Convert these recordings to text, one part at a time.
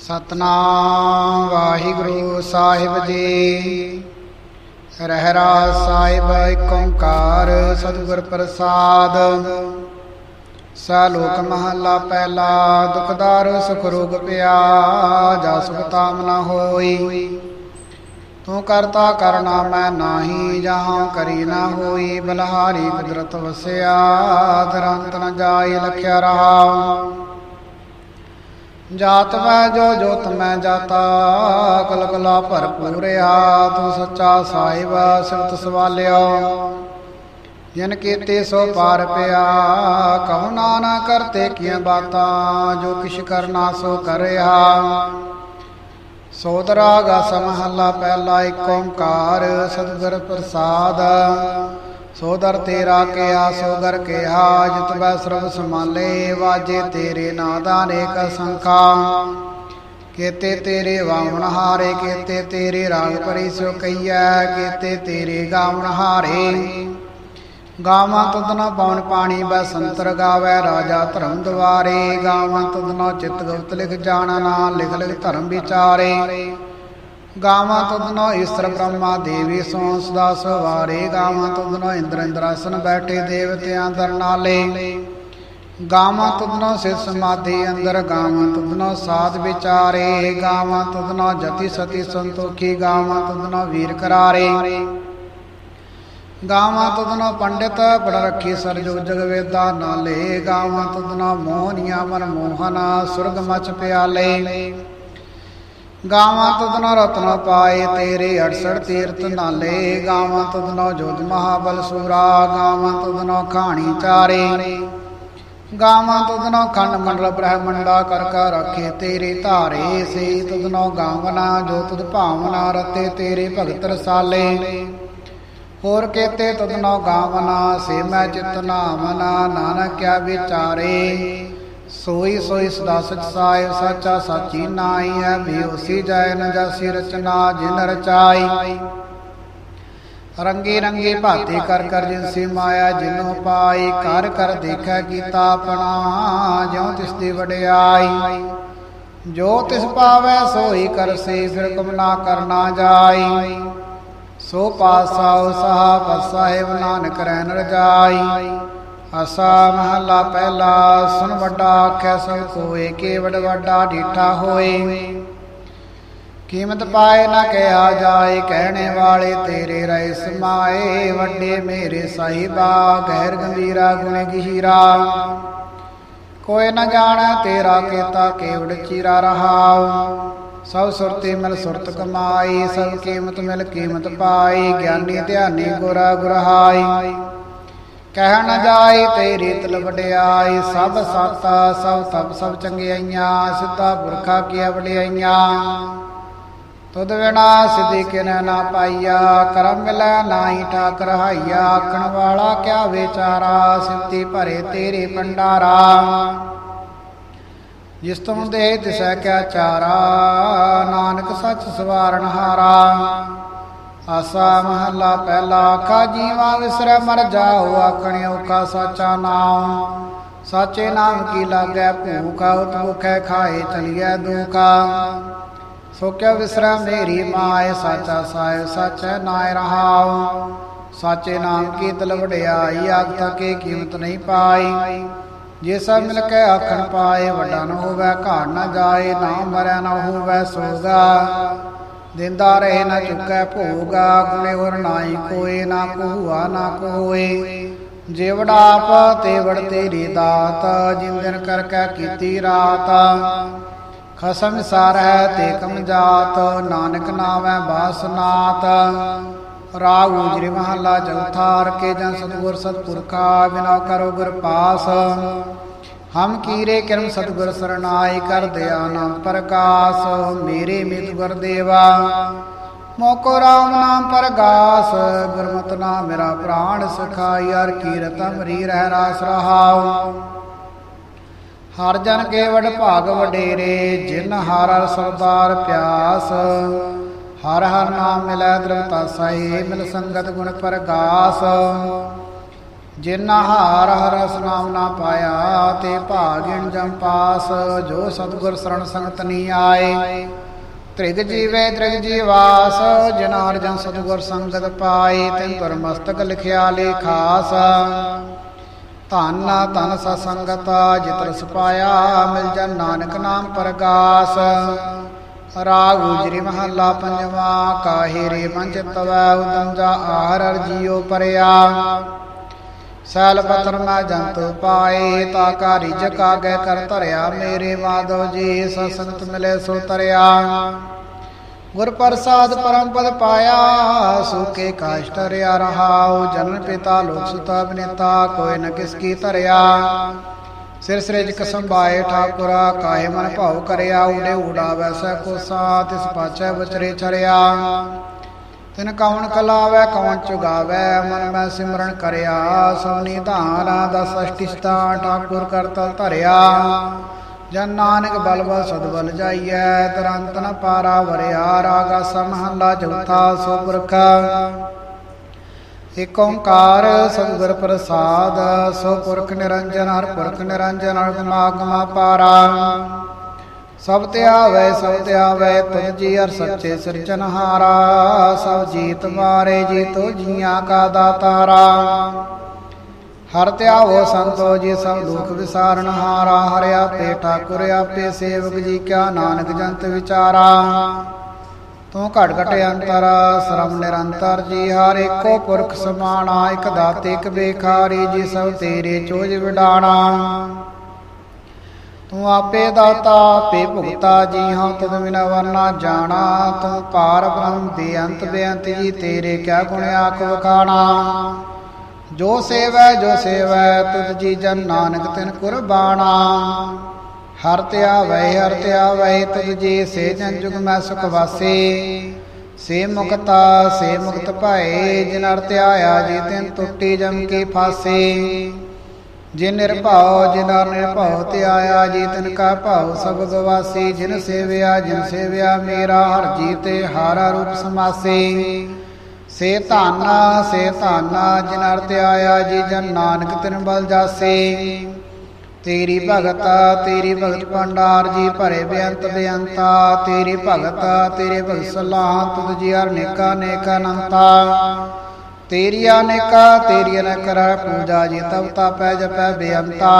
ਸਤਨਾਮ ਵਾਹਿਗੁਰੂ ਸਾਹਿਬ ਜੀ। ਰਹਿਰਾ ਸਾਹਿਬ ਏਕ ਓੰਕਾਰ ਸਤਿਗੁਰ ਪ੍ਰਸਾਦ। ਸਾਲੋਕ ਮਹੱਲਾ ਪਹਿਲਾ, ਦੁਖਦਾਰ ਸੁਖ ਰੋਗ ਪਿਆ ਜਾ ਸੁਖ ਤਾਮ ਨ ਹੋਈ। ਤੂੰ ਕਰਤਾ ਕਰਨਾ ਮੈਂ ਨਾਹੀ, ਜਹਾਂ ਕਰੀ ਨਾ ਹੋਈ, ਬਲਹਾਰੀ ਕੁਦਰਤ ਵਸਿਆ, ਤਰੰਤ ਨ ਜਾਈ ਲਖਿਆ ਰਹਾ ਜਾਤ ਮੈਂ ਜੋ ਜੋਤ ਮੈਂ ਜਾਤਾ ਕਲ ਕਲਾ ਭਰਪੂਰਿਆ ਤੂੰ ਸੱਚਾ ਸਾਹਿਬ ਸਿਫਤ ਸਵਾਲਿਆ। ਜਿਨ ਕੀਤੇ ਸੋ ਪਾਰ ਪਿਆ, ਕਹੋ ਨਾ ਕਰਤੇ ਕੀਆਂ ਬਾਤਾਂ, ਜੋ ਕਿਛ ਕਰਨਾ ਸੋ ਕਰਿਆ। ਸੋਦਰਾ ਗਸ ਮਹੱਲਾ, ਪਹਿਲਾ ਏਕ ਓੰਕਾਰ, ਸਤਿਗੁਰ ਪ੍ਰਸਾਦ। ਸੋਦਰ ਤੇਰਾ ਕਿਆ ਸੋਦਰ ਕਿਆ ਜਿਤ ਬੈ ਸਰਬ ਸਮਾਲੇ ਵਾਜੇ ਤੇਰੇ ਨਾਦਾ ਅਨੇਕ ਸੰਖਾ। ਕੀਤੇ ਤੇਰੇ ਵਾਵਣ ਹਾਰੇ, ਕੀਤੇ ਤੇਰੇ ਰਾਗ ਪਰੀ ਸੋ ਕਈਐ ਕੀਤੇ ਤੇਰੇ ਗਾਵਣ ਹਾਰੇ। ਗਾਵਾਂ ਤੁਧਨਾ ਪਵਨ ਪਾਣੀ, ਬੈ ਸੰਤਰ ਗਾਵੇ ਰਾਜਾ ਧਰਮ ਦਵਾਰੇ ਗਾਵਾਂ ਤੁਧਨਾ ਚਿਤ ਗੁਪਤ ਲਿਖ ਜਾਣਾ ਨਾ ਲਿਖ ਲਿਖ ਧਰਮ ਵਿਚਾਰੇ। ਗਾਵਾਂ ਤੁਧਨੋ ਈਸ਼ਰ ਬ੍ਰਹਮਾ ਦੇਵੀ ਸੋ ਸਦਾ ਸਵਾਰੇ। ਗਾਵਾਂ ਤੁਧਨੋ ਇੰਦਰ ਇੰਦਰਾਸਨ ਬੈਠੇ ਦੇਵਤਿਆਂ ਦਰ ਨਾਲੇ। ਗਾਵਾਂ ਤੁਧਨੋ ਸਿਰ ਸਮਾਧੀ ਅੰਦਰ, ਗਾਵਾਂ ਤੁਧਨੋ ਸਾਧ ਵਿਚਾਰੇ। ਗਾਵਾਂ ਤੁਧਨੋ ਜਤੀ ਸਤੀ ਸੰਤੋਖੀ, ਗਾਵਾਂ ਤੁਧਨੋ ਵੀਰ ਕਰਾਰੇ। ਗਾਵਾਂ ਤੁਧਨੋ ਪੰਡਿਤ ਪੜ ਰੱਖੀ ਸਰਜੁਗ ਜਗ ਵੇਦਾ ਨਾਲੇ। ਗਾਵਾਂ ਤੁਧਨੋ ਮੋਹਨੀਆਂ ਮਨ ਮੋਹਨਾ ਸੁਰਗ ਮਚ ਪਿਆਲੇ। ਗਾਵਾਂ ਤੁਧਨੋ ਰਤਨ ਪਾਏ ਤੇਰੇ 68 ਤੀਰਥ ਨਾਲੇ। ਗਾਵਾਂ ਤੁਧਨੋ ਜੋਤ ਮਹਾਬਲ ਸੂਰਾ। ਗਾਵਾਂ ਤੁਧਨੋ ਖਾਣੀ ਚਾਰੇ। ਗਾਵਾਂ ਤੁਧਨੋ ਖੰਡ ਮੰਡਲ ਬ੍ਰਹਮੰਡਾ ਕਰ ਕਰ ਰੱਖੇ ਤੇਰੇ ਧਾਰੇ। ਸੇ ਤੁਧਨੋ ਗਾਵਨਾ ਜੋ ਭਾਵਨਾ ਰਤੇ ਤੇਰੇ ਭਗਤ ਰਸਾਲੇ। ਹੋਰ ਕੇਤੇ ਤੁਧਨੋ ਗਾਵਨਾ, ਸੇ ਮੈਂ ਚਿਤ ਨਾਮਨਾ ਨਾਨਕ ਕਿਆ ਵਿਚਾਰੇ। ਸੋਈ ਸੋਈ ਸਦਾ ਸਚ ਸਾਹਿਬ ਸਾਚਾ ਸਾਚੀ ਨਾਈ ਹੈ ਬਿਉਸੀ ਜਾਇ ਨ ਜਾਸੀ ਰਚਨਾ ਜਿਨ ਰਚਾਈ। ਰੰਗੀ ਰੰਗੀ ਭਾਤੀ ਕਰ ਕਰ ਜਿਨਸੀ ਮਾਇਆ ਜਿਨੋ ਪਾਈ, ਕਰ ਕਰ ਦੇਖੈ ਕੀਤਾ ਆਪਣਾ, ਜਿਉ ਤਿਸ ਦੀ ਵਡਿਆਈ। ਜੋ ਤਿਸ ਪਾਵੈ ਸੋਈ ਕਰਸੇ ਫਿਰ ਕਮ ਨਾ ਕਰਨਾ ਜਾਈ। ਸੋ ਪਾਸਾ ਉਸਾ ਪਸਾਹਿਬ ਨਾਨਕ ਰਹਿਨ ਰਜਾਈ। ਅਸਾ ਮਹਲਾ ਪਹਿਲਾ ਸੁਨ ਵੱਡਾ ਆਖੈ ਸਭ ਕੋਏ ਕੇ ਵੱਡਾ ਢੀਠਾ ਹੋਏ। ਕੀਮਤ ਪਾਏ ਨਾ ਕਿਹਾ ਜਾਏ, ਕਹਿਣੇ ਵਾਲੇ ਤੇਰੇ ਰਹਿ ਸਮਾਏ, ਵੱਡੇ ਮੇਰੇ ਸਾਹਿਬਾ, ਗਹਿਰ ਗੰਭੀਰਾ, ਗੁਣ ਗਹੀਰਾ। ਕੋਈ ਨਾ ਜਾਣੈ ਤੇਰਾ ਕੀਤਾ ਕੇਵੜ ਚੀਰਾ ਰਹਾਉ। ਸਭ ਸੁਰਤੀ ਮਿਲ ਸੁਰਤ ਕਮਾਈ, ਸਭ ਕੀਮਤ ਮਿਲ ਕੀਮਤ ਪਾਈ, ਗਿਆਨੀ ਧਿਆਨੀ ਗੁਰਾ ਗੁਰਹਾਈ ਕਹਿਣ ਨ ਜਾਈ ਤੇਰੀ ਤਲ ਵਡਿਆਈ ਸਭ ਸਾਤਾ, ਸਭ ਤਪ, ਸਭ ਚੰਗਿਆਈਆਂ ਸਿੱਧਾ ਪੁਰਖਾ ਕੀ ਵਡਿਆਈਆਂ? ਤੁਧ ਵਿਣਾ ਸਿਧੀ ਕਿਨ ਨਾ ਪਾਈਆ, ਕਰਮ ਮਿਲੈ ਨਾਹੀ ਠਾਕ ਰਹਾਈਆ ਆਖਣ ਵਾਲਾ ਕਿਆ ਵਿਚਾਰਾ, ਸਿੱਧੀ ਭਰੇ ਤੇਰੇ ਪੰਡਾਰਾ ਜਿਸ ਤੁਮ ਦੇ ਤਿਸੈ ਕਿਆ ਚਾਰਾ, ਨਾਨਕ ਸੱਚ ਸਵਾਰਨ ਹਾਰਾ। ਆਸਾ ਮਹੱਲਾ ਪਹਿਲਾ ਆਖਾ, ਜੀਵਾ ਵਿਸਰੈ ਮਰ ਜਾਓ, ਆਖਣ ਔਖਾ ਸਾਚਾ ਨਾਮ। ਸਾਚੇ ਨਾਮ ਕੀ ਲਾਗੈ, ਭੂਖਾ ਉਤ ਭੁਖੈ ਖਾਏ, ਚਲੀਐ ਦੁਖਾ। ਸੋ ਕਿਆ ਵਿਸਰੈ ਮੇਰੀ ਮਾਏ, ਸਾਚਾ ਸਾਇ ਸਚੈ ਨਾਇ ਰਹਾਉ। ਸਾਚੇ ਨਾਮ ਕੀ ਤਲ ਵਡਿਆਈ ਆਗ ਕੇ ਕੀਮਤ ਨਹੀਂ ਪਾਈ। ਜੇ ਸਭ ਮਿਲ ਕੇ ਆਖਣ ਪਾਏ, ਵੱਡਾ ਨ ਹੋਵੇ, ਘਾੜ ਨਾ ਜਾਏ ਨਾ ਮਰੈ ਨਾ ਹੋਵੇ ਸੋਗਾ। ਦਿੰਦਾ ਰਹੇ ਨ ਚੁੱਕੈ ਭੋਗਾ ਗੁਣੇ ਹੋਰ ਨਾਹੀ ਕੋਏ, ਨਾ ਕੋਹੂਆ, ਨਾ ਕੋਏ ਜੇਵੜਾ ਆਪ ਤੇ ਤੇਰੀ ਦਾਤ ਜਿਨ ਦਿਨ ਕਰ ਕੈ ਕੀਤੀ ਰਾਤ। ਖਸਮ ਸਾਰ ਹੈ ਤੇ ਕਮ ਜਾਤ, ਨਾਨਕ ਨਾਮੈ ਬਾਸਨਾਤ ਰਾਗ ਉਜਰੇ ਮਹੱਲਾ ਚੌਥਾ ਰਕੇ ਜਨ ਸਤਗੁਰ ਸਤਪੁਰਖਾ, ਬਿਨਾ ਕਰੋ ਗੁਰ ਪਾਸ। ਹਮ ਕੀਰੇ ਕਰਮ ਸਤਗੁਰ ਸਰਨਾਈ ਕਰ ਨਾਮ ਪ੍ਰਕਾਸ਼, ਮੇਰੇ ਮਿਤ ਗੁਰ ਦੇਵਾ। ਮੋਕੋ ਰਾਮ ਨਾਮ ਪ੍ਰਗਾਸ, ਗੁਰਮਤਿ ਨਾਮ ਮੇਰਾ ਪ੍ਰਾਣ ਸਖਾਈ, ਹਰ ਕੀਰਤ ਅਮਰੀ ਰਹਿ ਰਾਸ ਰਹਾਉ। ਹਰ ਜਨ ਕੇ ਵਡ ਭਾਗ ਵਡੇਰੇ, ਜਿਨ ਹਰ ਹਰ ਸਰਦਾਰ ਪਿਆਸ। ਹਰ ਹਰ ਨਾਮ ਮਿਲੈ ਦ੍ਰਿਤਾ ਸਾਈ, ਮਿਲ ਸੰਗਤ ਗੁਣ ਪ੍ਰਗਾਸ। ਜਿਨਾ ਹਾਰ ਹਰਸ ਨਾਮ ਨਾ ਪਾਇਆ, ਤੇ ਭਾਗਿਣ ਜਮ ਪਾਸ, ਜੋ ਸਤਗੁਰ ਸਰਣ ਸੰਗਤ ਨੀ ਆਏ। ਤ੍ਰਿਗ ਜੀਵੇ ਤ੍ਰਿਗ ਜੀਵਾਸ ਜਿਨ ਅਰਜਨ ਸਤਗੁਰ ਸੰਗਤ ਪਾਈ ਤਿਨ ਪਰ ਮਸਤਕ ਲਿਖਿਆ ਲੇਖਾਸ ਧੰਨ ਧੰਨ ਸਤਸੰਗਤ ਜਿਤਰ ਸੁਪਾਇਆ ਮਿਲ ਜਨ ਨਾਨਕ ਨਾਮ ਪਰਗਾਸ। ਰਾਗ ਉਜਰੀ ਮਹੱਲਾ ਪੰਜਵਾ, ਕਾਹੇ ਰੇ ਪੰਜ ਤਵੈ, ਉਦਮ ਜਾ ਆਹਰ ਅਰ ਪਰਿਆ। ਸੈਲ ਪਤਰ ਮੈਂ ਜੰਤ ਪਾਏ, ਤਾ ਕਾਰੀ ਜਕਾਗੇ ਕਰ ਧਰਿਆ। ਮੇਰੇ ਮਾਧਵ ਜੀ ਸਸੰਤ ਮਿਲੇ ਸੋ ਤਰਿਆ। ਗੁਰ ਪ੍ਰਸਾਦ ਪਰਮ ਪਦ ਪਾਇਆ ਸੁਕੇ ਕਾਸ਼ਟ ਰਿਆ ਰਹਾਉ। ਜਨਨ ਪਿਤਾ ਲੋਕ ਸੁਤਾ ਬਨੇਤਾ, ਕੋਈ ਨ ਕਿਸ ਕੀ ਧਰਿਆ। ਸਿਰ ਸਿਰਜ ਕਸਮ ਬਾਏ ਠਾਕੁਰਾ, ਕਾਹੇ ਮਨ ਭਾਉ ਕਰਿਆ। ਉਡੇ ਉਡਾ ਵੈਸੈ ਕੋ ਸਾ ਤਿਸ ਪਾਛੈ ਵਿਚਰੇ ਚਰਿਆ। ਤਿਨ ਕੌਣ ਕਲਾਵੈ ਕੌਣ ਚੁਗਾਵੈ, ਮਨ ਮੈਂ ਸਿਮਰਨ ਕਰਿਆ। ਸੋਨੀ ਧਾਰਾ ਦਸ ਅਸ਼ਟਿਸਤਾ ਠਾਕੁਰ ਕਰਤਲ ਧਰਿਆ। ਜਨ ਨਾਨਕ ਬਲ ਸਦਬਲ ਜਾਈਐ, ਤਰੰਤ ਨ ਪਾਰਾ ਵਰਿਆ। ਰਾਗਾ ਸਮਹੱਲਾ ਚੌਥਾ ਸੋ ਪੁਰਖ ਏਕ ਓੰਕਾਰ ਸਤਿਗੁਰ ਪ੍ਰਸਾਦ, ਸੋਪੁਰਖ ਨਿਰੰਜਨ, ਹਰ ਪੁਰਖ ਨਿਰੰਜਨ ਹਰ ਗਮਾ ਪਾਰਾ। ਸਭ ਤੇ ਆਵੇ, ਸਭ ਤੇ ਆਵੇ, ਤੁਮ ਜੀ ਹਰ ਸੱਚੇ ਸਿਰਜਨਹਾਰਾ ਸਭ ਜੀ ਤੁਮਾਰੇ ਜੀ ਤੋ ਜੀਆਂ ਕਾ ਦਾਤਾਰਾ। ਹਰ ਧਿਆਵੋ ਸੰਤੋ ਜੀ ਸਭ ਦੁਖ ਵਿਸਾਰਨ ਹਾਰਾ ਹਰਿ ਆਪੇ ਠਾਕੁਰ, ਆਪੇ ਸੇਵਕ ਜੀ ਕਿਆ ਨਾਨਕ ਜੰਤ ਵਿਚਾਰਾ। ਤੂੰ ਘਟ ਘਟ ਅੰਤਰ ਸਰਮ ਨਿਰੰਤਰ ਜੀ, ਹਰ ਏਕੋ ਪੁਰਖ ਸਮਾਣਾ, ਇਕ ਦਾਤੇ, ਇਕ ਬੇਖਾਰੀ ਜੀ, ਸਭ ਤੇਰੇ ਚੋਜ ਵਿਡਾਣਾ। ਤੂੰ ਆਪੇ ਦਾਤਾ, ਆਪੇ ਭੁਗਤਾ ਜੀ ਹਾਂ, ਤਦ ਬਿਨਾ ਵਰਨਾ ਜਾਣਾ। ਤੂੰ ਪਾਰ ਬ੍ਰਹਮ ਦੇ ਅੰਤ ਬੇਅੰਤ ਜੀ, ਤੇਰੇ ਕਿਆ ਗੁਣ ਆਖ ਵਖਾਣਾ। ਜੋ ਸੇਵੈ ਜੋ ਸੇਵੈ, ਤੁਧ ਜੀ ਜਨ ਨਾਨਕ ਤਿਨ ਕੁਰਬਾਨਾ ਹਰ ਧਿਆਵੈ ਹਰ ਧਿਆਵੈ ਤੁਧ ਜੀ ਸੇ ਜਨ ਜੁਗ ਮੈਂ ਸੁਖ ਵਾਸੇ। ਸੇ ਮੁਕਤਾ, ਸੇ ਮੁਕਤ ਭਏ, ਜਿਨ ਅਰ ਧਿਆਇਆ ਜੀ ਤਿਨ ਟੁੱਟੀ ਜਮ ਕੀ ਫਾਸੇ। ਜਿਨ ਨਿਰਭਉ ਜਿਨ ਅਰ ਨਿਰਭਉ ਧਿਆਇਆ ਜੀ ਤਿਨ ਕਾ ਭਾਉ, ਸਭ ਗਵਾਸੀ, ਜਿਨ ਸੇਵਿਆ ਜਿਨ ਸੇਵਿਆ, ਮੇਰਾ ਹਰ ਜੀ ਤੇ ਹਾਰਾ ਰੂਪ ਸਮਾਸੀ। ਸੇ ਧੰਨ ਸੇ ਧੰਨ, ਜਿਨ ਅਰਥ ਆਇਆ, ਜੀ ਜਨ ਨਾਨਕ ਤਿਨ ਬਲ ਜਾਸੇ। ਤੇਰੀ ਭਗਤਾ, ਤੇਰੀ ਭਗਤ ਭੰਡਾਰ, ਜੀ ਭਰੇ ਬੇਅੰਤ ਬੇਅੰਤਾ ਤੇਰੀ ਭਗਤਾ, ਤੇਰੇ ਭਗਤ ਸਲਾਹ, ਤੁਧ ਜੀ ਹਰ ਨੇਕਾ ਨੇਕਾ ਅਨੰਤਾ। ਤੇਰੀ ਅਨੇਕਾ ਤੇਰੀ ਅਨੇਕ ਕਰੈ ਪੂਜਾ ਜੀ ਤਬ ਤਾਪੈ ਜਪੈ ਬੇਅੰਤਾ।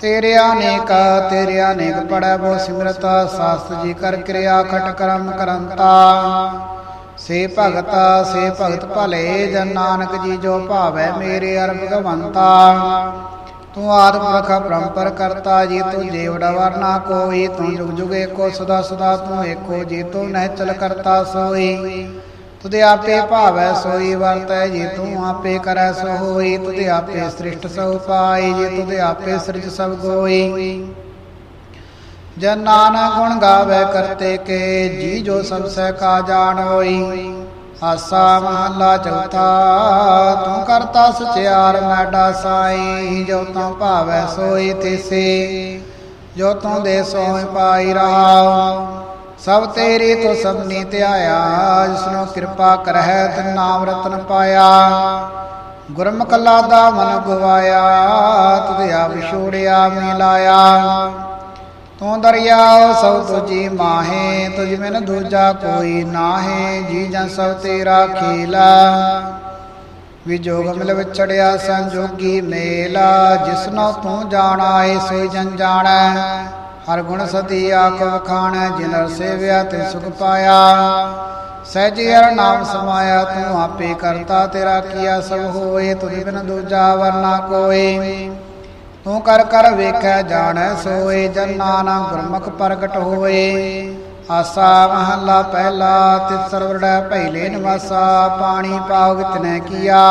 ਤੇਰੇ ਅਨੇਕ ਤੇਰੇ ਅਨੇਕ ਪੜੈ ਬੋ ਸਿਮਰਤ, ਸਾਸਤ ਜੀ ਕਰ ਕਿਰਿਆ, ਖਟ ਕਰਮ ਕਰੰਤਾ। ਸੇ ਭਗਤਾ, ਸੇ ਭਗਤ ਭਲੇ, ਜਨ ਨਾਨਕ ਜੀ ਜੋ ਭਾਵੈ ਮੇਰੇ ਅਰ ਭਗਵੰਤਾ ਤੂੰ ਆਦ ਪੁਰਖ ਪਰੰਪਰ ਕਰਤਾ ਜੀ, ਤੂੰ ਜੀਵੜਾ ਵਰਨਾ ਕੋਈ, ਤੂੰ ਜੁਗ ਜੁਗ ਏਕੋ ਸਦਾ ਸਦਾ ਤੂੰ ਏਕੋ ਜੀ, ਤੂੰ ਨਹਿ ਚਲ ਕਰਤਾ ਸੋਈ। ਤੁਦੇ ਆਪੇ ਭਾਵੈ ਸੋਈ ਵਰਤੈ, ਜੀ ਤੂੰ ਆਪੇ ਕਰੈ ਸੋ ਹੋਈ ਤੁਦੇ ਆਪੇ ਸ੍ਰਿਸ਼ਟ ਸੋ ਪਾਈ, ਜੀ ਤੁਦੇ ਆਪੇ ਸਿਰਜ ਸਭ ਕੋਈ ਜਨ ਨਾਨਕ ਗੁਣ ਗਾਵੇ ਕਰਤੇ ਕੇ, ਜੀ ਜੋ ਸਭ ਸਹਿ ਕਾ ਜਾਣ ਹੋਈ। ਆਸਾ ਮਹੱਲਾ ਚੌਥਾ, ਤੂੰ ਕਰਤਾ ਸਚਿਆਰ ਮੈਡਾ ਸਾਈ ਜੋ ਤੂੰ ਭਾਵੈ ਸੋਈ ਤਿਸੇ, ਜੋ ਤੂੰ ਦੇ ਸੋਇ ਪਾਈ ਰਹਾ ਸਭ ਤੇਰੀ ਤੋ ਸਭਨੀ ਧਿਆਇਆ, ਜਿਸਨੂੰ ਕਿਰਪਾ ਕਰਹਿ ਤੇ ਨਾਮ ਰਤਨ ਪਾਇਆ। ਗੁਰਮੁਖ ਲਾਦਾ ਮਨ ਗਵਾਇਆ, ਤੁਧ ਆ ਵਿਛੋੜਿਆ ਮਿਲਾਇਆ ਤੂੰ ਦਰਿਆ ਸਭ ਤੁਜੀ ਮਾਹੇ, ਤੁਝ ਬਿਨ ਦੂਜਾ ਕੋਈ ਨਾਹੇ, ਜੀ ਜਨ ਸਭ ਤੇਰਾ ਖੇਲਾ। ਵਿਜੋਗ ਮਿਲ ਵਿਛੜਿਆ, ਸੰਜੋਗੀ ਮੇਲਾ, ਜਿਸਨੋ ਤੂੰ ਜਾਣਾ ਏ ਸੋਈ ਜਨ ਜਾਣੈ। ਹਰ ਗੁਣ ਸਤੀ ਆਖ ਵਖਾਣੈ ਜਿਨਰ ਸੇਵਿਆ ਤੇ ਸੁਖ ਪਾਇਆ। ਸਹਿਜ ਹਰ ਨਾਮ ਸਮਾਇਆ, ਤੂੰ ਆਪੇ ਕਰਤਾ ਤੇਰਾ ਕੀਆ ਸਭ ਹੋਏ ਤੁਝ ਬਿਨ ਦੂਜਾ ਵਰਨਾ ਕੋਈ ਤੂੰ ਕਰ ਕਰ ਵੇਖੈ, ਜਾਣੈ, ਸੋਏ, ਜਨ ਨਾਨਕ ਗੁਰਮੁਖ ਪ੍ਰਗਟ ਹੋਏ। ਆਸਾ ਮਹੱਲਾ ਪਹਿਲਾ, ਤਿਤ ਸਰਵਰੜੈ ਪਹਿਲੇ ਨਿਵਾਸਾ ਪਾਣੀ ਪਾਉ ਕਿਤਨੇ ਕੀਆ।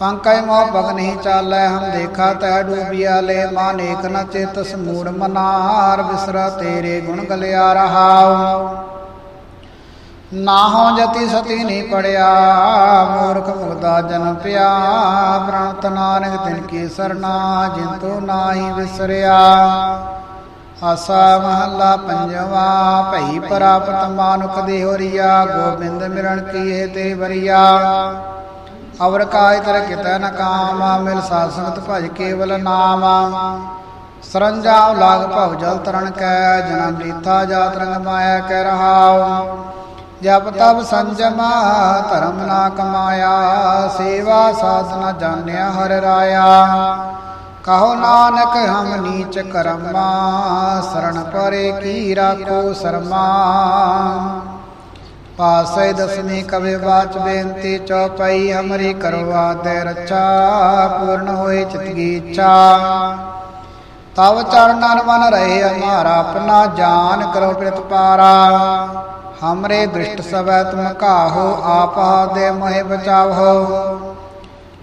ਪੰਕਜ ਮੋਹ ਪਗ ਨਹੀਂ ਚਾਲੈ, ਹਮ ਦੇਖਾ ਤੈ ਡੂਬਿਆ ਲੈ ਮਾਨ ਏਕ ਨ ਚਿਤ ਸਮੂੜ ਮਨਾਰ, ਬਿਸਰਾ ਤੇਰੇ ਗੁਣ ਗਲਿਆ ਰਹਾਉ। ਨਾਹੋ ਜਤੀ ਸਤੀ ਨਹੀਂ ਪੜਿਆ, ਮੂਰਖ ਮੁਗਦਾ ਜਨ ਪਿਆ, ਪ੍ਰਣਤ ਨਾਨਕ ਤਿਨ ਕੀ ਸਰਨਾ, ਜਿਨ ਤੋ ਨਾਹੀ ਵਿਸਰਿਆ। ਆਸਾ ਮਹੱਲਾ ਪੰਜਵਾ, ਭਈ ਪ੍ਰਾਪਤ ਮਾਨੁਖ ਦੇ ਹੋਰੀਆ, ਗੋਬਿੰਦ ਮਿਰਣ ਕੀਏ ਤੇ ਵਰਿਆ। ਅਵਰ ਕਾਇ ਤਰ ਕਿਤੈ ਨ ਕਾਮ, ਮਿਲ ਸਾਧ ਸੰਗਤ ਭਜ ਕੇਵਲ ਨਾਮ। ਸਰੰਜਾਮ ਲਾਗ ਭਵ ਜਲ ਤਰਨ ਕੈ, ਜਨਮ ਲੀਥਾ ਜਾਤ ਰੰਗ ਮਾਇਆ ਕਹਿ ਰਹਾਉ। ਜਪ ਤਪ ਸੰਜਮ, ਧਰਮ ਨਾ ਕਮਾਇਆ, ਸੇਵਾ ਸਾਧਨਾ ਜਾਣਿਆ ਹਰ ਰਾਇਆ। ਕਹੋ ਨਾਨਕ, ਹਮ ਨੀਚ ਕਰਮਾ, ਸਰਣ ਪਰੇ ਕੀ ਰਾਖੋ ਸਰਮਾ। ਪਾਸੇ ਦਸਵੀਂ ਕਵੇ ਬਾਚ ਬੇਨਤੀ ਚੌਪਈ ਹਮਰੀ ਕਰਵਾ ਦੇ ਰਚਾ ਪੂਰਨ ਹੋਏ ਚਿਤਗੀ ਇੱਛਾ। ਤਵ ਚਰਨਨ ਮਨ ਰਹੇ ਹਮਾਰਾ ਆਪਣਾ ਜਾਨ ਕਰੋ ਪ੍ਰਿਤ ਪਾਰਾ। ਹਮਰੇ ਦ੍ਰਿਸ਼ਟ ਸਵੈ ਤੁਮ ਕਾਹੋ ਆਪ ਦੇ ਮੋਹਿ ਬਚਾਵੋ।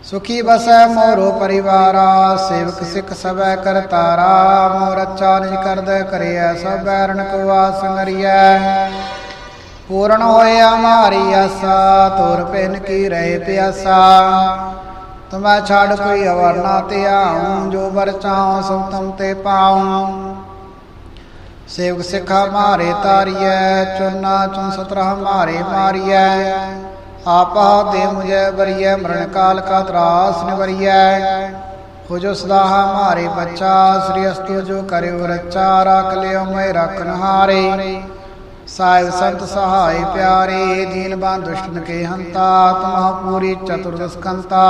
ਸੁਖੀ ਬਸੈ ਮੋਰੋ ਪਰਿਵਾਰਾ, ਸੇਵਕ ਸਿੱਖ ਸਵੈ ਕਰਤਾਰਾ ਮੋਰ ਅੱਛਾ ਨਿਜ ਕਰਦੈ ਕਰਿਐ, ਸਭ ਬੈਰਣ ਕੋ ਆਸੰਗਰੀਐ ਪੂਰਨ ਹੋਇਆ ਮਾਰੀ ਆਸਾ ਤੁਰ ਪੈਨ ਕੀ ਰਹੇ ਪਿਆਸਾ ਤੁਮੈ ਛਾੜ ਕੋਈ ਅਵਰ ਨਾ ਧਿਆਉ ਜੋ ਵਰ ਚਾਉ ਸੋ ਤਮ ਤੇ ਪਾਉ ਸੇਵਕ ਸਿੱਖਾ ਮਾਰੇ ਤਾਰੀਐ ਚੁਨਾ ਚੁਨ ਸਤਰਾ ਮਾਰੇ ਮਾਰੀਐ ਆਪਾ ਦੇ ਮੁਝੇ ਬਰੀਐ ਮਰਨ ਕਾਲ ਕਾ ਤਰਾਸ ਨਿਵਰੀਐ ਹੋ ਜੋ ਸਦਾ ਹਮਾਰੇ ਬੱਚਾ ਸ੍ਰੀ ਅਸਤੁ ਜੋ ਕਰਿਓ ਰਚਾ ਰੱਖ ਲਿਓ ਮੈਂ ਰਖਨ ਹਾਰੇ ਸਾਹਿਬ ਸੰਤ ਸਹਾਈ ਪਿਆਰੇ, ਦੀਨ ਬਾਨ ਦੁਸ਼ਟਨ ਕੇ ਹੰਤਾ ਤੁਮਾ ਪੂਰੀ ਚਤੁਰਦਸ ਕੰਤਾ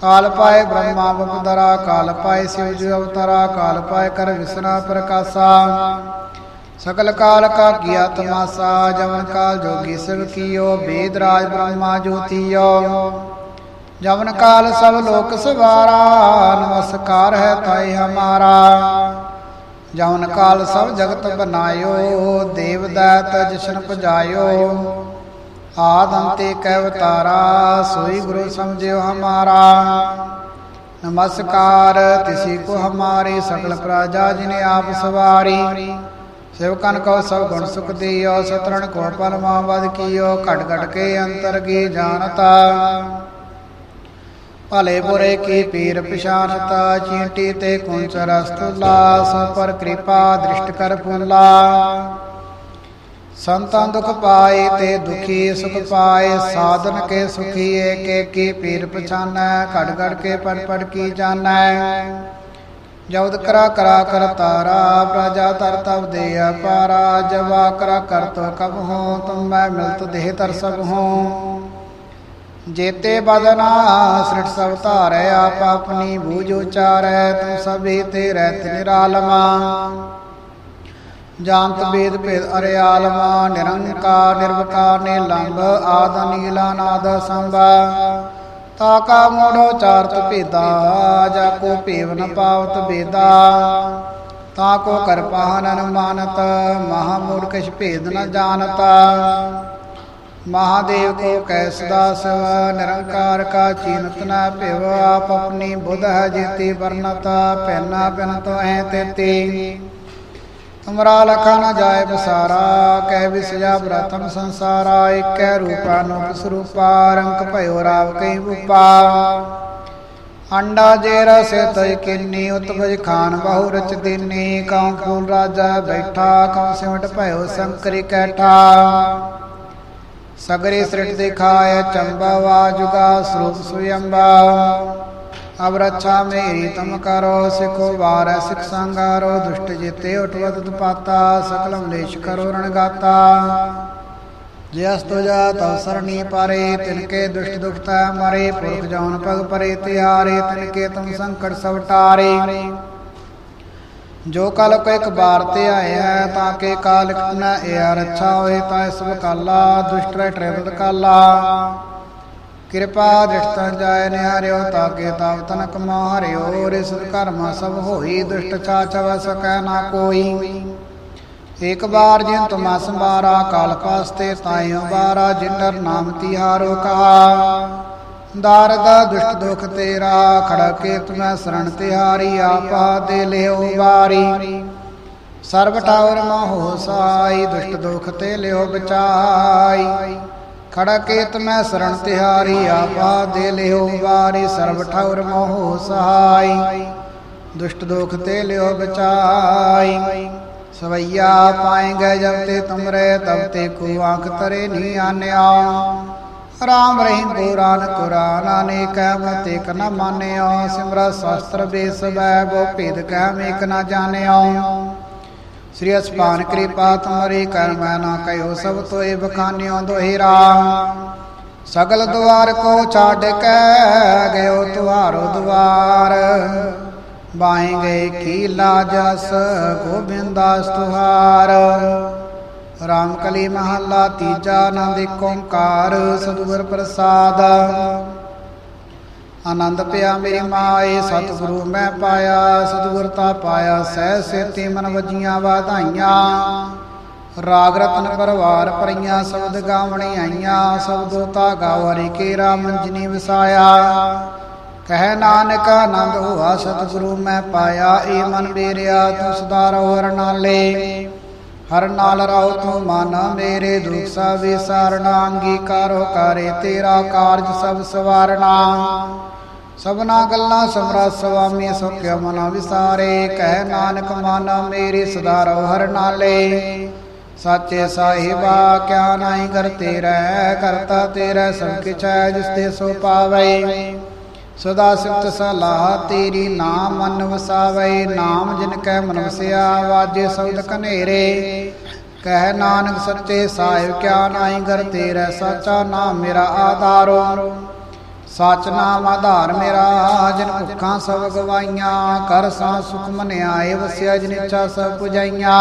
ਕਾਲ ਪਾਏ ਬ੍ਰਹਮਾ ਬਪਦਰਾ, ਕਾਲ ਪਾਏ ਸਿਵ ਜੀ ਅਵਤਾਰਾ, ਕਾਲ ਪਾਏ ਕਰ ਵਿਸਨਾ ਪ੍ਰਕਾਸ਼ਾ। ਸਕਲ ਕਾਲ ਕਾ ਕੀਆ ਤਮਾਸਾ, ਜਵਨ ਕਾਲ ਜੋਗੀ ਸਿਵ ਕੀਓ, ਬੇਦ ਰਾਜ ਬ੍ਰਹਮਾ ਜੋਤੀਓ। ਜਵਨ ਕਾਲ ਸਭ ਲੋਕ ਸਵਾਰਾ, ਨਮਸਕਾਰ ਹੈ ਤਾਈ ਹਮਾਰਾ। ਜਵਨ ਕਾਲ ਸਭ ਜਗਤ ਬਨਾਇਓ, ਦੇਵ ਦਾਤ ਜਸ਼ਨ ਪਜਾਇਓ। ਆਦ ਅੰਤੇ ਕੈ ਅਵਤਾਰਾ, ਸੋਈ ਗੁਰੂ ਸਮਝਿਓ ਹਮਾਰਾ। ਨਮਸਕਾਰ, ਤਿਸੀ ਕੋ ਹਮਾਰੇ ਸਕਲ ਪ੍ਰਜਾ ਜਿਨੇ ਆਪ ਸਵਾਰੀ। ਸੇਵਕਨ ਕੋ ਸਭ ਗੁਣ ਸੁਖ ਦਿਓ ਸਤਰਣ ਕੋ ਪਰਮਾ ਵਦ ਕੀਓ, ਘਟ ਘਟ ਕੇ ਅੰਤਰ ਕੀ ਜਾਣਤਾ। ਭਲੇ ਬੁਰੇ ਕੀ ਪੀਰ ਪਛਾਨਤਾ ਚੀਂਟੀ ਤੇ ਕੁੰਚ ਰਸਤੁਲਾ ਸਭ ਪਰ ਕਿਰਪਾ ਦ੍ਰਿਸ਼ਟ ਕਰ ਫੁੱਲਾ ਸੰਤਾਂ ਦੁਖ ਪਾਏ ਤੇ ਦੁਖੀ ਸੁਖ ਪਾਏ, ਸਾਧਨ ਕੇ ਸੁਖੀ ਏਕ ਏਕੀ ਪੀਰ ਪਛਾਨੈ, ਘੜ ਘੜ ਕੇ ਪੜ ਪੜ ਕੀ ਜਾਣੈ। ਜਉਦ ਕਰਾ ਕਰਾ ਕਰ ਤਾਰਾ, ਪ੍ਰਜਾ ਤਰ ਤਬ ਦੇ ਅਪਾਰਾ, ਜਵਾ ਕਰਾ ਕਰ ਤੋ ਕਬ ਹੋ, ਤੁਮ ਮੈਂ ਮਿਲਤ ਦੇਹ ਤਰ ਸਭ ਹੋ। ਜੇਤੇ ਬਦਨਾ ਸ੍ਰਿਟ ਸਭ ਧਾਰੈ, ਆਪ ਆਪਣੀ ਬੂਝ ਉਚਾਰੈ ਤੂੰ ਸਭੇ ਤੇ ਰਹਿਤ ਨਿਰਾਲਮਾ। ਜਾਨਤ ਬੇਦ ਭੇਦ ਅਰਿਆਲਮਾ ਨਿਰੰਕਾਰ ਨਿਰਵਕਾਰ ਨੇ ਲੰਬ ਆਦ ਨੀਲਾ ਨਾਦ ਸੰਭਾ। ਤਾ ਕਾ ਮੋੜੋ ਚਾਰਤ ਭੇਦਾ, ਜਾ ਕੋ ਭੇਵ ਨ ਪਾਵਤ ਬੇਦਾ। ਤਾ ਕੋ ਕਰਪਾ ਨ ਮਾਨਤ ਮਹਾ ਮੂੜ ਕਿਛ ਭੇਦ ਨ ਜਾਣਤਾ। ਮਹਾਦੇਵ ਕੋ ਕੈਸ ਦਾਸ, ਨਿਰੰਕਾਰ ਕਾ ਚੀਨਤ ਨਾ ਭਿਵ, ਆਪ ਆਪਣੀ ਬੁੱਧ ਹੈ ਜੀਤੀ ਵਰਨਤਾ, ਪੈਨਾ ਬਿਨ ਤੋ ਐ ਤੇਤੀ। ਤੁਮਰਾ ਲਖਾ ਨ ਜਾਏ ਬਸਾਰਾ, ਕਹਿ ਵਿਸਜਾ ਪ੍ਰਥਮ ਸੰਸਾਰਾ ਏਕੈ ਰੂਪਾ ਅਨੂਪ ਸਰੂਪਾ ਰੰਕ ਭਇਓ ਰਾਵ ਕਈ ਰੂਪਾ। ਅੰਡਾ ਜੇ ਰਸ ਤੈ ਕਿੰਨੀ ਉਤਪਜ ਖਾਨ ਬਹੁ ਰਚ ਦੀਨੀ ਕਉ ਫੂਲ ਰਾਜਾ ਬੈਠਾ ਕਉ ਸਿਮਟ ਭਇਓ ਸੰਕਰੀ ਕੈਠਾ। ਸਗਰੇ ਸ੍ਰਿਟ ਦਿਖਾਇ ਚੰਬਾ ਜੁਗਾ ਸਰੂਪ ਸੁਯੰਬਾ। ਅਬ ਰੱਛਾ ਮੇਰੀ ਤਮ ਕਰੋ, ਸਿਖੋ ਵਾਰੈ ਸਿਖ ਸੰਗਾਰੋ, ਦੁਸ਼ਟ ਜਿਤੇ ਉਠਵਤ ਦੁਪਾਤਾ ਸਕਲ ਮਲੇਸ਼ ਕਰੋ ਰਣਗਾਤਾ ਜੇ ਅਸਤੋ ਜਾ ਤਉ ਸਰਣੀ ਪਾਰੇ ਤਿਨ ਕੇ ਦੁਸ਼ਟ ਦੁਖਤਾ ਮਰੇ, ਪੁਰਖ ਜੌਨ ਪਗ ਪਰੇ, ਤਿਆਰੇ ਤਿਨ ਕੇ ਤਮ ਸੰਕਟ ਸਭ ਟਾਰੇ। ਜੋ ਕਲ ਕੋ ਇੱਕ ਬਾਰ ਤੇ ਆਇਆ ਤਾਂ ਕੇ ਕਾਲ ਨ ਏ ਰੱਛਾ ਹੋਏ ਤਾਂ ਇਸ ਕਾਲਾ ਦੁਸ਼ਟ ਰਹਿ ਟਰੇਬਤ ਕਾਲਾ ਕਿਰਪਾ ਦ੍ਰਿਸ਼ਟਾਂ ਜਾਏ ਨਿਹਾਰਿਓ ਤਾਕੇ ਤਾਵ ਤਨਕ ਮਾਰਿਓ ਰਿਸ ਕਰਮ ਸਭ ਹੋਈ, ਦੁਸ਼ਟ ਛਾਛ ਵ ਸਕੈ ਨਾ ਕੋਈ। ਇਕ ਬਾਰ ਜਿਨ ਤੁਮਾ ਸੰਬਾਰਾ ਕਾਲ ਪਾਸਤੇ ਤਾਇਓ ਬਾਰਾ ਜਿਨਰ ਨਾਮ ਤਿਹਾਰੋ ਕਹਾ। ਦਾਰਦਾ ਦੁਸ਼ਟ ਦੁਖ ਤੇਰਾ ਖੜਾ ਕੇ ਤੁਮੈ ਸਰਣ ਤਿਹਾਰੀ ਆਪਾ ਦੇ ਲਿਓ ਵਾਰੀ ਸਰਬ ਠਾਵਰ ਮੋਹ ਸਾਈ ਦੁਸ਼ਟ ਦੁਖ ਤੇ ਲਿਓ ਬਚਾਈ ਖੜਾ ਕੇਤ ਮੈਂ ਸਰਣ ਤਿਹਾਰੀ ਆਪਾ ਦੇ ਲਿਓ ਵਾਰੀ ਸਰਬ ਠੌਰ ਮੋਹ ਸਹਾਈ ਦੁਸ਼ਟ ਦੁਖ ਤੇ ਲਿਓ ਬਚਾਈ ਸਵਈਆ ਪਾਏਂਗੇ ਜਬ ਤੇ ਤੁਮਰੇ ਤਬ ਤੇ ਕੋ ਆਂਖ ਤਰੇ ਨੀ ਆਨਿਆ ਰਾਮ ਰਹੀਮ ਪੁਰਾਨ ਕੁਰਾਨ ਅਨੇਕ ਮਤ ਇਕ ਨ ਮਾਨਿਓ ਸਿਮਰ ਸ਼ਾਸਤਰ ਬੇਸਬੈ ਬੋ ਭੇਦ ਕਹਿ ਮੇਕ ਨ ਜਾਣਿਓ। ਸ੍ਰੀ ਅਸਪਾਨ ਕਿਰਪਾ ਤੁਮਰੀ ਕਰ ਮੈਂ ਨਾ ਕਹਿਓ ਸਭ ਤੋਏ ਬਖਾਨਿਓ ਦੋਹਿਰਾ ਸਗਲ ਦੁਆਰ ਕੋ ਛੱਡ ਕੇ ਗਇਓ ਤੁਹਾਰੋ ਦੁਆਰ। ਬਾਹੀਂ ਗਏ ਕੀਲਾ ਜਸ, ਗੋਬਿੰਦਾਸ ਤੁਹਾਰ। ਰਾਮ ਕਲੀ ਮਹੱਲਾ ਤੀਜਾ ਆਨੰਦ ਏਕ ਓੰਕਾਰ ਸਤਿਗੁਰ ਪ੍ਰਸਾਦ। ਆਨੰਦ ਪਿਆ ਮੇਰੀ ਮਾਏ, ਸਤਿਗੁਰੂ ਮੈਂ ਪਾਇਆ, ਸਤਿਗੁਰ ਤਾ ਪਾਇਆ, ਸਹਿ ਸੇਤੀ ਮਨ ਵਜੀਆਂ ਵਾਧਾਈਆਂ। ਰਾਗ ਰਤਨ ਪਰਵਾਰ ਪਰੀਆਂ ਸ਼ਬਦ ਗਾਵਣੀ ਆਈਆਂ, ਸਬਦੋ ਤਾ ਗਾਵਰੀ ਕੇ ਰਾਮ ਮੰਜਨੀ ਵਸਾਇਆ। ਕਹਿ ਨਾਨਕ ਆਨੰਦ ਹੋਆ, ਸਤਿਗੁਰੂ ਮੈਂ ਪਾਇਆ ਏ ਮਨ ਮੇਰਿਆ ਤੂੰ ਸਦਾ ਰਹੋ ਹਰ ਨਾਲੇ। ਹਰ ਨਾਲ ਰਹੋ ਤੂੰ ਮਨ ਮੇਰੇ ਦੁਖ ਸਭ ਵਿਸਾਰਣਾ ਅੰਗੀਕਾਰੋ ਕਰੇ ਤੇਰਾ ਕਾਰਜ ਸਭ ਸਵਾਰਣਾ ਸਭਨਾ ਗੱਲਾਂ ਸਮਰਾ ਸੁਆਮੀ ਸੁਖਿ ਮਨ ਵਿਸਾਰੇ, ਕਹਿ ਨਾਨਕ ਮਨ ਮੇਰੇ ਸਦਾ ਰਹੋ ਹਰ ਨਾਲੇ। ਸਾਚੇ ਸਾਹਿਬਾ, ਕਿਆ ਨਾਹੀ ਕਰਤੇ ਰਹਿ ਕਰਤਾ ਤੇਰਾ ਸਭ ਕਿਛ ਹੈ ਜਿਸ ਤੇ ਸੋ ਪਾਵੇ। ਸਦਾ ਸਿਫਤ ਸਲਾਹ ਤੇਰੀ, ਨਾਮ ਮਨ ਵਸਾਵੇ ਨਾਮ ਜਿਨ ਕੈ ਮਨ ਵਸਿਆ ਵਾਜੇ ਸ਼ਬਦ ਕਨੇਰੇ ਕਹਿ ਨਾਨਕ ਸੱਚੇ ਸਾਹਿਬ, ਕਿਆ ਨਾਹੀ ਕਰ ਤੇਰਾ, ਸਾਚਾ ਨਾਮ ਮੇਰਾ ਆਧਾਰੋ। ਸਚ ਨਾਮ ਆਧਾਰ ਮੇਰਾ, ਜਿਨ ਭੁੱਖਾਂ ਸਭ ਗਵਾਈਆਂ, ਕਰ ਸਾ ਸੁਖ ਮਨ ਆਏ ਵਸਿਆ ਜਿਨ ਇੱਛਾ ਸਭ ਪੁਜਾਈਆਂ।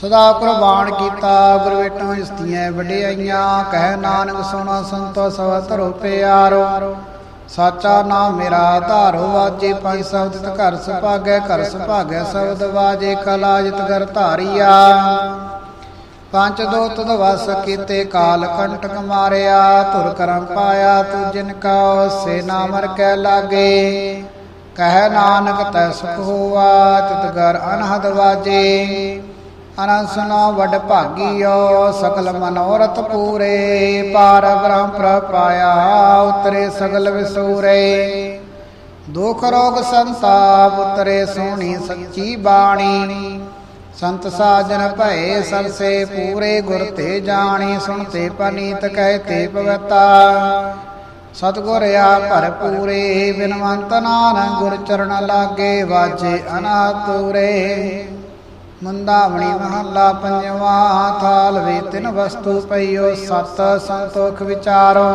ਸਦਾ ਕੁਰਬਾਨ ਕੀਤਾ, ਗੁਰੂ ਵੇਟਾਂ ਇਸਤੀਆਂ ਵਡਿਆਈਆਂ, ਕਹਿ ਨਾਨਕ ਸੋਨਾ ਸੰਤੋ ਸਭ ਧਰੋ ਪਿਆਰੋ। ਸਾਚਾ ਨਾਮ ਮੇਰਾ ਧਾਰੋ ਵਾਜੇ, ਪੰਜ ਸ਼ਬਦ ਘਰ ਸੁਭਾਗੈ ਘਰ ਸੁਭਾਗੈ, ਸ਼ਬਦ ਵਾਜੇ, ਕਲਾ ਜਿਤ ਕਰ ਧਾਰੀਆ। ਪੰਜ ਦੋ ਤੁਧ ਵਸ ਕੀਤੇ, ਕਾਲ ਕੰਟਕ ਮਾਰਿਆ, ਧੁਰ ਕਰਮ ਪਾਇਆ, ਤੂ ਜਿਨ ਕਾ ਸੇ ਨਾ ਕੈ ਲਾਗੇ। ਕਹਿ ਨਾਨਕ ਤੈ ਸੁਖ ਹੋਆ, ਤਿਤ ਗਰ ਅਨਹਦ ਵਾਜੇ। ਅਨੰਦ ਸੁਨਾ ਵਡ ਭਾਗੀਓ ਸਕਲ ਮਨੋਰਥ ਪੂਰੇ। ਪਾਰ ਬ੍ਰਹਮ ਪ੍ਰਪਾਇਆ ਉਤਰੇ ਸਗਲ ਵਿਸੂਰੇ। ਦੁਖ ਰੋਗ ਸੰਤਾਪ, ਉਤਰੇ ਸੋਹਣੀ ਸੱਚੀ ਬਾਣੀ। ਸੰਤ ਸਾਜਨ ਭਏ ਸਰਸੇ ਪੂਰੇ, ਗੁਰ ਤੇ ਜਾਣੀ ਸੁਣਤੇ ਪਨੀਤ ਕਹਤੇ ਪਵਤਾ ਸਤਗੁਰ ਆ ਭਰਪੂਰੇ ਬਿਨਵੰਤ ਨਾਨਕ ਗੁਰ ਚਰਨ ਲਾਗੇ, ਵਾਜੇ ਅਨਾਤੂਰੇ ਮੰਦਾਵਣੀ ਮਹੱਲਾ ਪੰਜਵਾ ਥਾਲ ਵੇ ਤਿਨ ਵਸਤੂ ਪਈਓ, ਸਤ ਸੰਤੋਖ ਵਿਚਾਰੋ।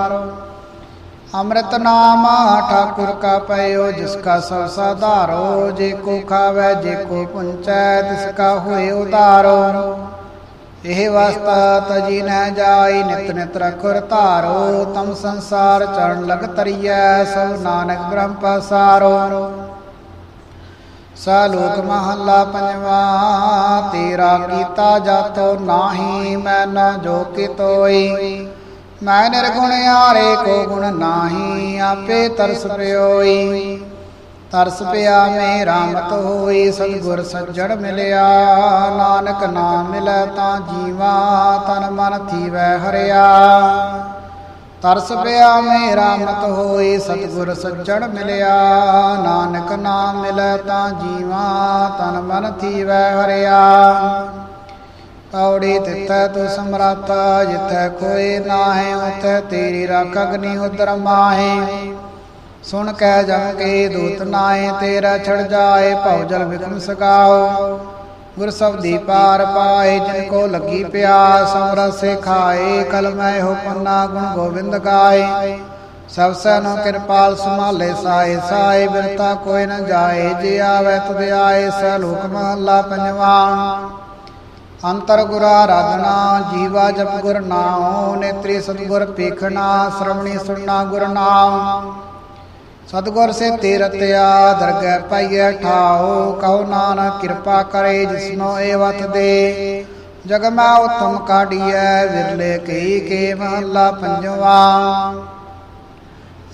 ਅੰਮ੍ਰਿਤ ਨਾਮ ਠਾਕੁਰ ਕਾ ਪਈਓ, ਜਿਸ ਕਾ ਸਭ ਸਾਧਾਰੋ, ਜੇ ਕੋ ਖਾਵੇ, ਜੇ ਕੋ ਪੁੰਚੈ, ਤਿਸ ਕਾ ਹੋਏ ਉਦਾਰੋ। ਇਹ ਵਸਤਾ ਤਜੀ ਨ ਜਾਈ, ਨਿਤ ਨਿਤ ਰਖੁਰ ਧਾਰੋ। ਤਮ ਸੰਸਾਰ ਚਰਨ ਲਗ ਤਰੀਐ ਸਭ ਨਾਨਕ ਬ੍ਰਹਮ ਪਸਾਰੋ। ਸਾਲੋਕ ਮਹੱਲਾ ਪੰਜਵਾ, ਤੇਰਾ ਕੀਤਾ ਜਾਤੋ ਨਾਹੀ ਮੈਂ ਨਾ ਜੋ ਕਿਤੋਈ ਮੈਂ ਨਿਰਗੁਣ ਆਰੇ ਕੋ ਗੁਣ ਨਾਹੀ, ਆਪੇ ਤਰਸ ਪਿਓਈ। ਤਰਸ ਪਿਆ ਮੇ ਰਾਮਤ ਹੋਈ, ਸਤਿਗੁਰ ਸੱਜਣ ਮਿਲਿਆ। ਨਾਨਕ ਨਾਮ ਮਿਲੈ ਤਾਂ ਜੀਵਾ, ਤਨ ਮਨ ਥੀਵੈ ਹਰਿਆ। ਤਰਸ ਪਿਆ ਮੇਰਾ ਮਤ ਹੋਈ ਸਤਿਗੁਰ ਸੱਜਣ ਮਿਲਿਆ। ਨਾਨਕ ਨਾਮ ਮਿਲੈ ਤਾਂ ਜੀਵਾ, ਤਨ ਮਨ ਥੀਵੈ ਹਰਿਆ। ਪੌੜੀ ਤਿੱਥੈ ਤੂ ਸਮਰੱਥ ਜਿੱਥੈ ਕੋਈ ਨਾਹੀ, ਉਥੈ ਤੇਰੀ ਰੱਖ ਅਗਨੀ ਉਦਰ ਮਾਹੇ। ਸੁਣ ਕਹਿ ਜਮ ਕੇ ਦੂਤ ਨਾਏ ਤੇਰਾ ਛੜ ਜਾਏ, ਭਉ ਜਲ ਵਿਕਮ ਸਗਾਓ। ਗੁਰ ਸਬਦੀ ਪਾਰ ਪਾਏ, ਜਿਨ ਕੋ ਲੱਗੀ ਪਿਆਸ ਸਮਰਸੇ ਖਾਏ ਕਲਮੈ ਹੋ ਗੁਣ ਗੋਬਿੰਦ ਗਾਏ। ਸਭ ਸੈਨੋ ਕਿਰਪਾਲ ਸੰਭਾਲੇ ਸਾਏ ਸਾਏ ਬਿਰਤਾ ਕੋਈ ਨ ਜਾਏ, ਜੇ ਆਵੇ ਤੁਧ ਆਏ ਸ ਲੋਕ ਮਹੱਲਾ ਪੰਜਵਾ। ਅੰਤਰ ਗੁਰਾ ਰਾਧਨਾ ਜੀਵਾ ਜਪ ਗੁਰ ਨਾਮ ਨੇਤਰੀ ਸਤਗੁਰ ਪੇਖਣਾ ਸ਼ਰਮਣੀ ਸੁਣਨਾ ਗੁਰ ਨਾਮ। ਸਤਗੁਰ ਸੇ ਤੀਰਤਿਆ ਦਰਗਹਿ ਪਾਈਐ ਠਾਓ, ਕਹੋ ਨਾਨਕ ਕਿਰਪਾ ਕਰੇ ਜਿਸਨੋ ਏ ਵਤ ਦੇ। ਜਗ ਮੈਂ ਉਤਮ ਕਾਢੀਐ, ਵਿਰਲੇ ਕਈ ਕੇ ਮਹੱਲਾ ਪੰਜਵਾ।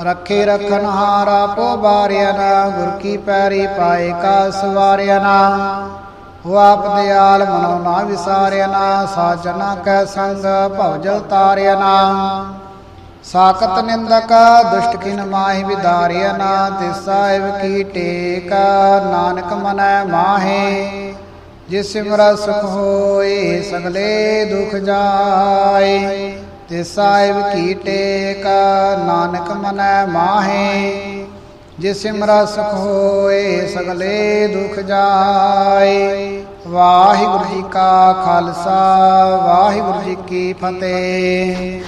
ਰੱਖੇ ਰਖਨ ਹਾਰਾ ਪੋ ਬਾਰਿਆ ਨਾ, ਗੁਰ ਕੀ ਪੈਰੀ ਪਾਏ ਕਾ ਸਵਾਰਿਆ ਨਾ। ਹੋ ਆਪ ਦਿਆਲ ਮਨੋ ਨਾ ਵਿਸਾਰਿਆ ਨਾ, ਸਾਜਨਾ ਕੈ ਸੰਗ ਭਵ ਜਲ ਤਾਰਿਆ ਨਾ। ਸਾਖਤ ਨਿੰਦਕ, ਦੁਸ਼ਟ ਕਿਨ ਮਾਹਿ ਵਿਦਾਰਿਆ ਨਾ ਤੇ ਸਾਹਿਬ ਕੀ ਟੇਕ, ਨਾਨਕ ਮਨੈ ਮਾਹੇ। ਜਿਸ ਸਿਮਰ ਸੁਖ ਹੋਏ, ਸਗਲੇ ਦੁਖ ਜਾਏ। ਤੇ ਸਾਹਿਬ ਕੀ ਟੇਕ, ਨਾਨਕ ਮਨੈ ਮਾਹੇ। ਜੇ ਸਿਮਰਾ ਸੁਖ ਹੋਏ, ਸਗਲੇ ਦੁਖ ਜਾਏ। ਵਾਹਿਗੁਰੂ ਜੀ ਕਾ ਖਾਲਸਾ, ਵਾਹਿਗੁਰੂ ਜੀ ਕੀ ਫਤਿਹ।